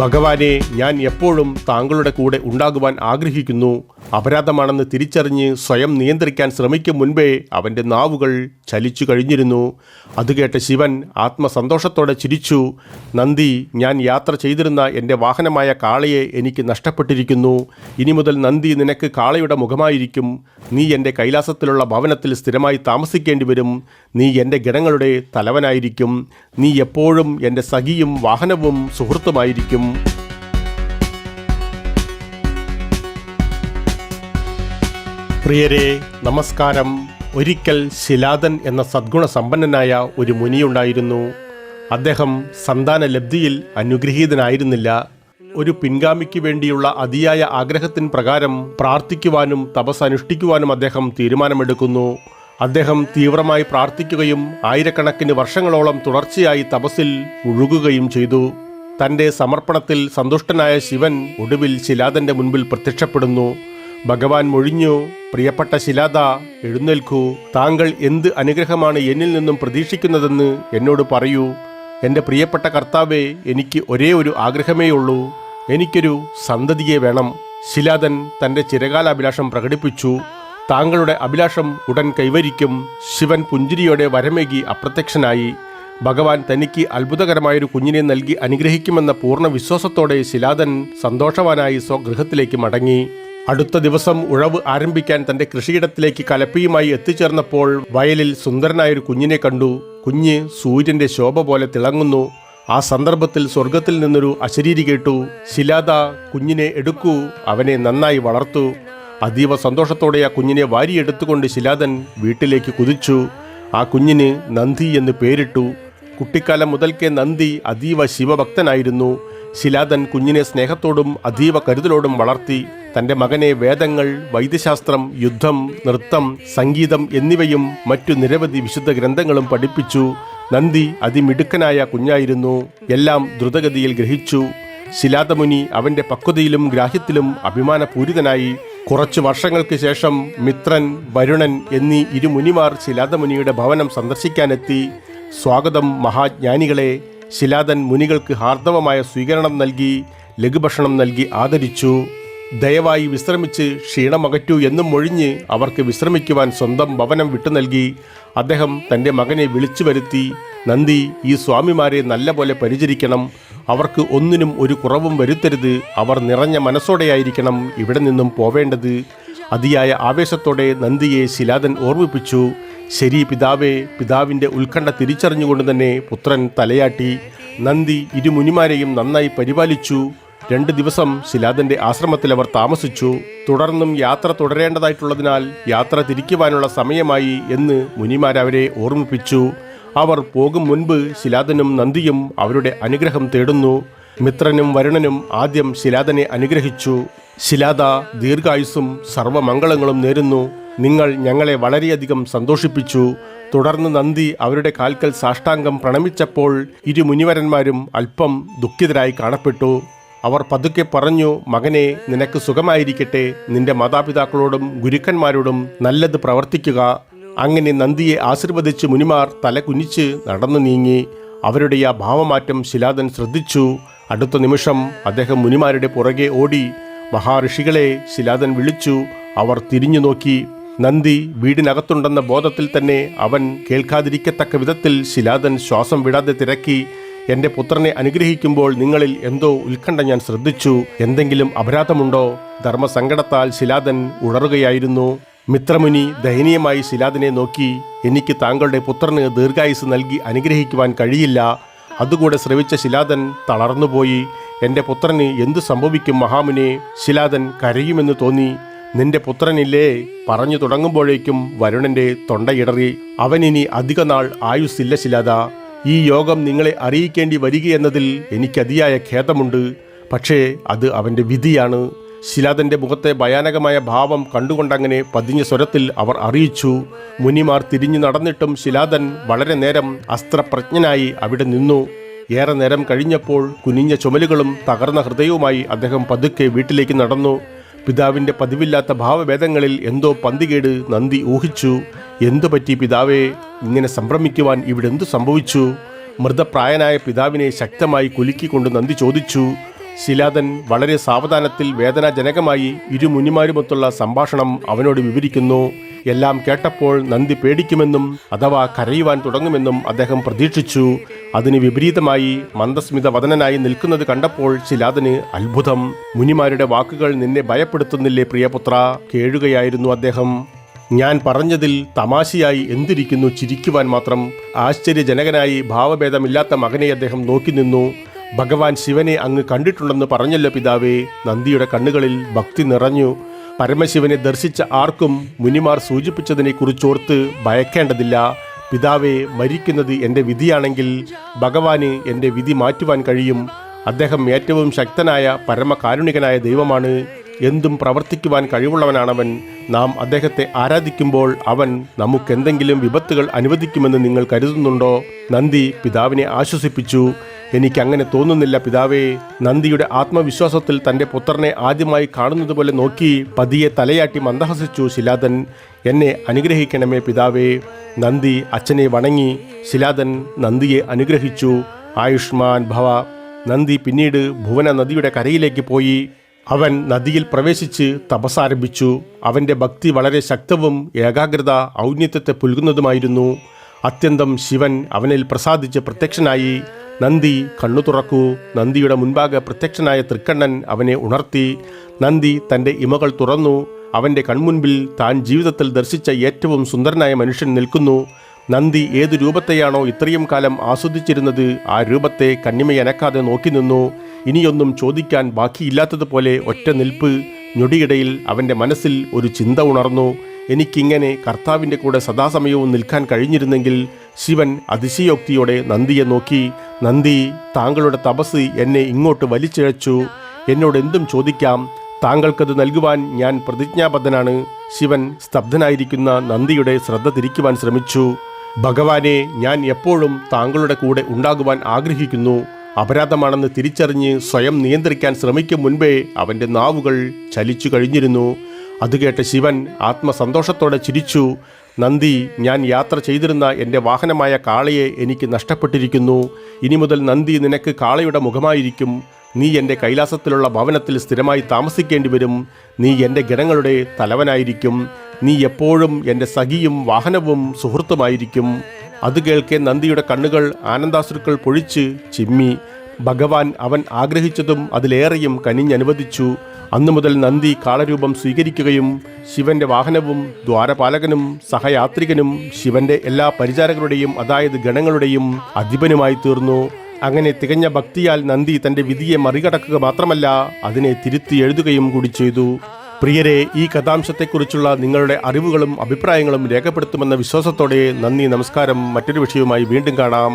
ഭഗവാനെ ഞാൻ എപ്പോഴും താങ്കളുടെ കൂടെ ഉണ്ടാകുവാൻ ആഗ്രഹിക്കുന്നു. അപരാധമാണെന്ന് തിരിച്ചറിഞ്ഞ് സ്വയം നിയന്ത്രിക്കാൻ ശ്രമിക്കും മുൻപേ അവന്റെ നാവുകൾ ചലിച്ചു കഴിഞ്ഞിരുന്നു. അത് കേട്ട ശിവൻ ആത്മസന്തോഷത്തോടെ ചിരിച്ചു. നന്ദി ഞാൻ യാത്ര ചെയ്തിരുന്ന എന്റെ വാഹനമായ കാളയെ എനിക്ക് നഷ്ടപ്പെട്ടിരിക്കുന്നു. ഇനി മുതൽ നന്ദി നിനക്ക് കാളയുടെ മുഖമായിരിക്കും. നീ എന്റെ കൈലാസത്തിലുള്ള ഭവനത്തിൽ സ്ഥിരമായി താമസിക്കേണ്ടി വരും. നീ എന്റെ ഗണങ്ങളുടെ തലവനായിരിക്കും. നീ എപ്പോഴും എന്റെ സഖിയും വാഹനവും സുഹൃത്തുമായിരിക്കും. പ്രിയരെ നമസ്കാരം. ഒരിക്കൽ ശിലാദൻ എന്ന സദ്ഗുണ സമ്പന്നനായ ഒരു മുനിയുണ്ടായിരുന്നു. അദ്ദേഹം സന്താന ലബ്ധിയിൽ അനുഗ്രഹീതനായിരുന്നില്ല. ഒരു പിൻഗാമിക്ക് വേണ്ടിയുള്ള അതിയായ ആഗ്രഹത്തിൻ പ്രകാരം പ്രാർത്ഥിക്കുവാനും തപസ് അനുഷ്ഠിക്കുവാനും അദ്ദേഹം തീരുമാനമെടുക്കുന്നു. അദ്ദേഹം തീവ്രമായി പ്രാർത്ഥിക്കുകയും ആയിരക്കണക്കിന് വർഷങ്ങളോളം തുടർച്ചയായി തപസ്സിൽ മുഴുകുകയും ചെയ്തു. തന്റെ സമർപ്പണത്തിൽ സന്തുഷ്ടനായ ശിവൻ ഒടുവിൽ ശിലാദന്റെ മുൻപിൽ പ്രത്യക്ഷപ്പെടുന്നു. ഭഗവാൻ മൊഴിഞ്ഞു പ്രിയപ്പെട്ട ശിലാദ എഴുന്നേൽക്കൂ. താങ്കൾ എന്ത് അനുഗ്രഹമാണ് എന്നിൽ നിന്നും പ്രതീക്ഷിക്കുന്നതെന്ന് എന്നോട് പറയൂ. എന്റെ പ്രിയപ്പെട്ട കർത്താവെ എനിക്ക് ഒരേ ഒരു ആഗ്രഹമേ ഉള്ളൂ. എനിക്കൊരു സന്തതിയെ വേണം. ശിലാദൻ തന്റെ ചിരകാലാഭിലാഷം പ്രകടിപ്പിച്ചു. താങ്കളുടെ അഭിലാഷം ഉടൻ കൈവരിക്കും. ശിവൻ പുഞ്ചിരിയോടെ വരമേകി അപ്രത്യക്ഷനായി. ഭഗവാൻ തനിക്ക് അത്ഭുതകരമായൊരു കുഞ്ഞിനെ നൽകി അനുഗ്രഹിക്കുമെന്ന പൂർണ വിശ്വാസത്തോടെ ശിലാദൻ സന്തോഷവാനായി സ്വഗൃഹത്തിലേക്ക് മടങ്ങി. അടുത്ത ദിവസം ഉഴവ് ആരംഭിക്കാൻ തന്റെ കൃഷിയിടത്തിലേക്ക് കലപ്പിയുമായി എത്തിച്ചേർന്നപ്പോൾ വയലിൽ സുന്ദരനായൊരു കുഞ്ഞിനെ കണ്ടു. കുഞ്ഞ് സൂര്യന്റെ ശോഭ പോലെ തിളങ്ങുന്നു. ആ സന്ദർഭത്തിൽ സ്വർഗത്തിൽ നിന്നൊരു അശരീരി കേട്ടു. ശിലാദ കുഞ്ഞിനെ എടുക്കൂ. അവനെ നന്നായി വളർത്തു. അതീവ സന്തോഷത്തോടെ ആ കുഞ്ഞിനെ വാരിയെടുത്തുകൊണ്ട് ശിലാദൻ വീട്ടിലേക്ക് കുതിച്ചു. ആ കുഞ്ഞിന് നന്ദി എന്ന് പേരിട്ടു. കുട്ടിക്കാലം മുതൽക്കേ നന്ദി അതീവ ശിവഭക്തനായിരുന്നു. ശിലാദൻ കുഞ്ഞിനെ സ്നേഹത്തോടും അതീവ കരുതലോടും വളർത്തി. തന്റെ മകനെ വേദങ്ങൾ വൈദ്യശാസ്ത്രം യുദ്ധം നൃത്തം സംഗീതം എന്നിവയും മറ്റു നിരവധി വിശുദ്ധ ഗ്രന്ഥങ്ങളും പഠിപ്പിച്ചു. നന്ദി അതിമിടുക്കനായ കുഞ്ഞായിരുന്നു. എല്ലാം ദ്രുതഗതിയിൽ ഗ്രഹിച്ചു. ശിലാതമുനി അവന്റെ പക്വതയിലും ഗ്രാഹ്യത്തിലും അഭിമാനപൂരിതനായി. കുറച്ചു വർഷങ്ങൾക്ക് ശേഷം മിത്രൻ വരുണൻ എന്നീ ഇരുമുനിമാർ ശിലാതമുനിയുടെ ഭവനം സന്ദർശിക്കാനെത്തി. സ്വാഗതം മഹാജ്ഞാനികളെ. ശിലാതൻ മുനികൾക്ക് ഹാർദവമായ സ്വീകരണം നൽകി ലഘുഭക്ഷണം നൽകി ആദരിച്ചു. ദയവായി വിശ്രമിച്ച് ക്ഷീണമകറ്റൂ എന്നും മൊഴിഞ്ഞ് അവർക്ക് വിശ്രമിക്കുവാൻ സ്വന്തം ഭവനം വിട്ടു നൽകി. അദ്ദേഹം തന്റെ മകനെ വിളിച്ചു വരുത്തി നന്ദി ഈ സ്വാമിമാരെ നല്ലപോലെ പരിചരിക്കണം. അവർക്ക് ഒന്നിനും ഒരു കുറവും വരുത്തരുത്. അവർ നിറഞ്ഞ മനസ്സോടെയായിരിക്കണം ഇവിടെ നിന്നും പോവേണ്ടത് അതിയായ ആവേശത്തോടെ നന്ദിയെ ശിലാദൻ ഓർമ്മിപ്പിച്ചു. ശരി പിതാവേ പിതാവിന്റെ ഉത്കണ്ഠ തിരിച്ചറിഞ്ഞുകൊണ്ട് തന്നെ പുത്രൻ തലയാട്ടി. നന്ദി ഇരുമുനിമാരെയും നന്നായി പരിപാലിച്ചു. രണ്ട് ദിവസം ശിലാദന്റെ ആശ്രമത്തിൽ അവർ താമസിച്ചു. തുടർന്നും യാത്ര തുടരേണ്ടതായിട്ടുള്ളതിനാൽ യാത്ര തിരിക്കുവാനുള്ള സമയമായി എന്ന് മുനിമാരവരെ ഓർമ്മിപ്പിച്ചു. അവർ പോകും മുൻപ് ശിലാദനും നന്ദിയും അവരുടെ അനുഗ്രഹം തേടുന്നു. മിത്രനും വരുണനും ആദ്യം ശിലാദനെ അനുഗ്രഹിച്ചു. ശിലാദ ദീർഘായുസ്സും സർവമംഗളങ്ങളും നേരുന്നു. നിങ്ങൾ ഞങ്ങളെ വളരെയധികം സന്തോഷിപ്പിച്ചു. തുടർന്ന് നന്ദി അവരുടെ കാൽക്കൽ സാഷ്ടാംഗം പ്രണമിച്ചപ്പോൾ ഇരു മുനിവരന്മാരും അല്പം ദുഃഖിതരായി കാണപ്പെട്ടു. അവർ പതുക്കെ പറഞ്ഞു മകനെ നിനക്ക് സുഖമായിരിക്കട്ടെ. നിന്റെ മാതാപിതാക്കളോടും ഗുരുക്കന്മാരോടും നല്ലത് പ്രവർത്തിക്കുക. അങ്ങനെ നന്ദിയെ ആശീർവദിച്ച് മുനിമാർ തല കുനിച്ച് നടന്നു നീങ്ങി. അവരുടെ ആ ഭാവമാറ്റം ശിലാദൻ ശ്രദ്ധിച്ചു. അടുത്ത നിമിഷം അദ്ദേഹം മുനിമാരുടെ പുറകെ ഓടി. മഹാഋഷികളെ ശിലാദൻ വിളിച്ചു. അവർ തിരിഞ്ഞു നോക്കി. നന്ദി വീടിനകത്തുണ്ടെന്ന ബോധത്തിൽ തന്നെ അവൻ കേൾക്കാതിരിക്കത്തക്ക വിധത്തിൽ ശിലാദൻ ശ്വാസം വിടാതെ തിരക്കി. എന്റെ പുത്രനെ അനുഗ്രഹിക്കുമ്പോൾ നിങ്ങളിൽ എന്തോ ഉത്കണ്ഠ ഞാൻ ശ്രദ്ധിച്ചു. എന്തെങ്കിലും അപരാധമുണ്ടോ? ധർമ്മസങ്കടത്താൽ ശിലാദൻ ഉണറുകയായിരുന്നു മിത്രമുനി ദയനീയമായി ശിലാദിനെ നോക്കി എനിക്ക് താങ്കളുടെ പുത്രന് ദീർഘായുസ് നൽകി അനുഗ്രഹിക്കുവാൻ കഴിയില്ല. അതുകൂടെ ശ്രവിച്ച ശിലാദൻ തളർന്നുപോയി. എന്റെ പുത്രന് എന്തു സംഭവിക്കും മഹാമുനെ? ശിലാദൻ കരയുമെന്ന് തോന്നി. നിന്റെ പുത്രനില്ലേ? പറഞ്ഞു തുടങ്ങുമ്പോഴേക്കും വരുണന്റെ തൊണ്ടയിടറി. അവനിനി അധിക നാൾ ആയുസ്സില്ല ശിലാദ. ഈ യോഗം നിങ്ങളെ അറിയിക്കേണ്ടി വരികയെന്നതിൽ എനിക്ക് അതിയായ ഖേദമുണ്ട്. പക്ഷേ അത് അവന്റെ വിധിയാണ്. ശിലാദന്റെ മുഖത്തെ ഭയാനകമായ ഭാവം കണ്ടുകൊണ്ടങ്ങനെ പതിഞ്ഞ സ്വരത്തിൽ അവർ അറിയിച്ചു. മുനിമാർ തിരിഞ്ഞു നടന്നിട്ടും ശിലാദൻ വളരെ നേരം അസ്ത്രപ്രജ്ഞനായി അവിടെ നിന്നു. ഏറെ നേരം കഴിഞ്ഞപ്പോൾ കുനിഞ്ഞ ചുമലുകളും തകർന്ന ഹൃദയവുമായി അദ്ദേഹം പതുക്കെ വീട്ടിലേക്ക് നടന്നു. പിതാവിന്റെ പതിവില്ലാത്ത ഭാവഭേദങ്ങളിൽ എന്തോ പന്തികേട് നന്ദി ഊഹിച്ചു. എന്തു പറ്റി പിതാവേ? ഇങ്ങനെ സംഭ്രമിക്കുവാൻ ഇവിടെ എന്തു സംഭവിച്ചു? മൃതപ്രായനായ പിതാവിനെ ശക്തമായി കുലുക്കിക്കൊണ്ട് നന്ദി ചോദിച്ചു. ശിലാദൻ വളരെ സാവധാനത്തിൽ വേദനാജനകമായി ഇരുമുനിമാരുമൊത്തുള്ള സംഭാഷണം അവനോട് വിവരിക്കുന്നു. എല്ലാം കേട്ടപ്പോൾ നന്ദി പേടിക്കുമെന്നും അഥവാ കരയുവാൻ തുടങ്ങുമെന്നും അദ്ദേഹം പ്രതീക്ഷിച്ചു. അതിന് വിപരീതമായി മന്ദസ്മിത വദനനായി നിൽക്കുന്നത് കണ്ടപ്പോൾ ശിലാദന് അത്ഭുതം. മുനിമാരുടെ വാക്കുകൾ നിന്നെ ഭയപ്പെടുത്തുന്നില്ലേ പ്രിയപുത്ര? കേഴുകയായിരുന്നു അദ്ദേഹം. ഞാൻ പറഞ്ഞതിൽ തമാശയായി എന്തിരിക്കുന്നു ചിരിക്കുവാൻ മാത്രം. ആശ്ചര്യജനകനായി ഭാവഭേദമില്ലാത്ത മകനെ അദ്ദേഹം നോക്കി നിന്നു. ഭഗവാൻ ശിവനെ അങ്ങ് കണ്ടിട്ടുണ്ടെന്ന് പറഞ്ഞല്ലോ പിതാവേ. നന്ദിയുടെ കണ്ണുകളിൽ ഭക്തി നിറഞ്ഞു. പരമശിവനെ ദർശിച്ച ആർക്കും മുനിമാർ സൂചിപ്പിച്ചതിനെ കുറിച്ചോർത്ത് ഭയക്കേണ്ടതില്ല. പിതാവെ മരിക്കുന്നത് എന്റെ വിധിയാണെങ്കിൽ ഭഗവാന് എന്റെ വിധി മാറ്റുവാൻ കഴിയും. അദ്ദേഹം ഏറ്റവും ശക്തനായ പരമകാരുണികനായ ദൈവമാണ്. എന്തും പ്രവർത്തിക്കുവാൻ കഴിവുള്ളവനാണവൻ. നാം അദ്ദേഹത്തെ ആരാധിക്കുമ്പോൾ അവൻ നമുക്കെന്തെങ്കിലും വിപത്തുകൾ അനുവദിക്കുമെന്ന് നിങ്ങൾ കരുതുന്നുണ്ടോ? നന്ദി പിതാവിനെ ആശ്വസിപ്പിച്ചു. എനിക്കങ്ങനെ തോന്നുന്നില്ല പിതാവേ. നന്ദിയുടെ ആത്മവിശ്വാസത്തിൽ തന്റെ പുത്രനെ ആദ്യമായി കാണുന്നത് പോലെ നോക്കി പതിയെ തലയാട്ടി മന്ദഹസിച്ചു ശിലാദൻ. എന്നെ അനുഗ്രഹിക്കണമേ പിതാവേ. നന്ദി അച്ഛനെ വണങ്ങി. ശിലാദൻ നന്ദിയെ അനുഗ്രഹിച്ചു. ആയുഷ്മാൻ ഭവ. നന്ദി പിന്നീട് ഭുവന നദിയുടെ കരയിലേക്ക് പോയി. അവൻ നദിയിൽ പ്രവേശിച്ച് തപസ്സാരംഭിച്ചു. അവന്റെ ഭക്തി വളരെ ശക്തവും ഏകാഗ്രത ഔന്നത്യത്തെ പുൽകുന്നതുമായിരുന്നു. അത്യന്തം ശിവൻ അവനിൽ പ്രസാദിച്ച് പ്രത്യക്ഷനായി. നന്ദി കണ്ണു തുറക്കൂ. നന്ദിയുടെ മുൻപാകെ പ്രത്യക്ഷനായ തൃക്കണ്ണൻ അവനെ ഉണർത്തി നന്ദി തന്റെ ഇമകൾ തുറന്നു. അവന്റെ കൺമുൻപിൽ താൻ ജീവിതത്തിൽ ദർശിച്ച ഏറ്റവും സുന്ദരനായ മനുഷ്യൻ നിൽക്കുന്നു. നന്ദി ഏതു രൂപത്തെയാണോ ഇത്രയും കാലം ആസ്വദിച്ചിരുന്നത് ആ രൂപത്തെ കണ്ണിമയനക്കാതെ നോക്കി നിന്നു. ഇനിയൊന്നും ചോദിക്കാൻ ബാക്കിയില്ലാത്തതുപോലെ ഒറ്റ നിൽപ്പ്. ഞൊടിയിടയിൽ അവന്റെ മനസ്സിൽ ഒരു ചിന്ത ഉണർന്നു. എനിക്കിങ്ങനെ കർത്താവിന്റെ കൂടെ സദാസമയവും നിൽക്കാൻ കഴിഞ്ഞിരുന്നെങ്കിൽ ശിവൻ അതിശയോക്തിയോടെ നന്ദിയെ നോക്കി നന്ദി താങ്കളുടെ തപസ് എന്നെ ഇങ്ങോട്ട് വലിച്ചിഴച്ചു. എന്നോട് എന്തും ചോദിക്കാം. താങ്കൾക്കത് നൽകുവാൻ ഞാൻ പ്രതിജ്ഞാബദ്ധനാണ്. ശിവൻ സ്തബ്ധനായിരിക്കുന്ന നന്ദിയുടെ ശ്രദ്ധ തിരിക്കുവാൻ ശ്രമിച്ചു. ഭഗവാനെ ഞാൻ എപ്പോഴും താങ്കളുടെ കൂടെ ഉണ്ടാകുവാൻ ആഗ്രഹിക്കുന്നു. അപരാധമാണെന്ന് തിരിച്ചറിഞ്ഞ് സ്വയം നിയന്ത്രിക്കാൻ ശ്രമിക്കും മുൻപേ അവന്റെ നാവുകൾ ചലിച്ചു കഴിഞ്ഞിരുന്നു. അത് കേട്ട ശിവൻ ആത്മസന്തോഷത്തോടെ ചിരിച്ചു. നന്ദി ഞാൻ യാത്ര ചെയ്തിരുന്ന എന്റെ വാഹനമായ കാളയെ എനിക്ക് നഷ്ടപ്പെട്ടിരിക്കുന്നു. ഇനി മുതൽ നന്ദി നിനക്ക് കാളയുടെ മുഖമായിരിക്കും. നീ എന്റെ കൈലാസത്തിലുള്ള ഭവനത്തിൽ സ്ഥിരമായി താമസിക്കേണ്ടി വരും. നീ എന്റെ ഗണങ്ങളുടെ തലവനായിരിക്കും. നീ എപ്പോഴും എന്റെ സഖിയും വാഹനവും സുഹൃത്തുമായിരിക്കും. അത് കേൾക്കെ നന്ദിയുടെ കണ്ണുകൾ ആനന്ദാശ്രുക്കൾ പൊഴിച്ച് ചിമ്മി. ഭഗവാൻ അവൻ ആഗ്രഹിച്ചതും അതിലേറെയും കനിഞ്ഞനുവദിച്ചു. അന്നു മുതൽ നന്ദി കാളരൂപം സ്വീകരിക്കുകയും ശിവന്റെ വാഹനവും ദ്വാരപാലകനും സഹയാത്രികനും ശിവന്റെ എല്ലാ പരിചാരകരുടെയും അതായത് ഗണങ്ങളുടെയും അധിപനുമായി തീർന്നു. അങ്ങനെ തികഞ്ഞ ഭക്തിയാൽ നന്ദി തന്റെ വിധിയെ മറികടക്കുക മാത്രമല്ല അതിനെ തിരുത്തി എഴുതുകയും കൂടി ചെയ്തു. പ്രിയരെ ഈ കഥാംശത്തെക്കുറിച്ചുള്ള നിങ്ങളുടെ അറിവുകളും അഭിപ്രായങ്ങളും രേഖപ്പെടുത്തുമെന്ന വിശ്വാസത്തോടെ നന്ദി നമസ്കാരം മറ്റൊരു വിഷയവുമായി വീണ്ടും കാണാം.